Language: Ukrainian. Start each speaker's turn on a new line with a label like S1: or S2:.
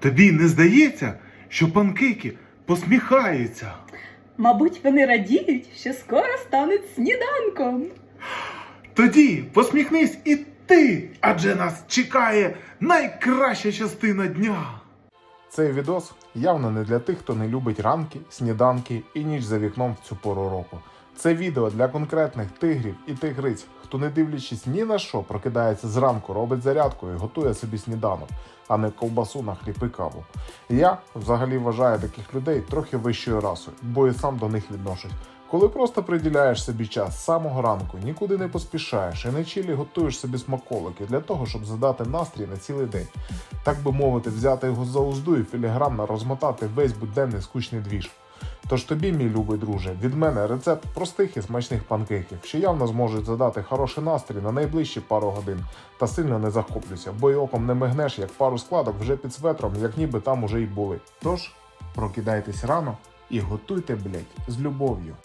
S1: Тобі не здається, що панкики посміхаються?
S2: Мабуть, вони радіють, що скоро стануть сніданком.
S1: Тоді посміхнись і ти, адже нас чекає найкраща частина дня.
S3: Цей відос явно не для тих, хто не любить ранки, сніданки і ніч за вікном в цю пору року. Це відео для конкретних тигрів і тигриць, хто не дивлячись ні на що, прокидається зранку, робить зарядку і готує собі сніданок, а не ковбасу на хліб і каву. Я взагалі вважаю таких людей трохи вищою расою, бо і сам до них відношусь. Коли просто приділяєш собі час з самого ранку, нікуди не поспішаєш і на чилі готуєш собі смаколики для того, щоб задати настрій на цілий день. Так би мовити, взяти його за узду і філігранно розмотати весь буденний скучний двіж. Тож тобі, мій любий друже, від мене рецепт простих і смачних панкейків, що явно зможуть задати хороший настрій на найближчі пару годин. Та сильно не захоплюйся, бо й оком не мигнеш, як пару складок вже під светром, як ніби там уже й були. Тож, прокидайтесь рано і готуйте, блять, з любов'ю.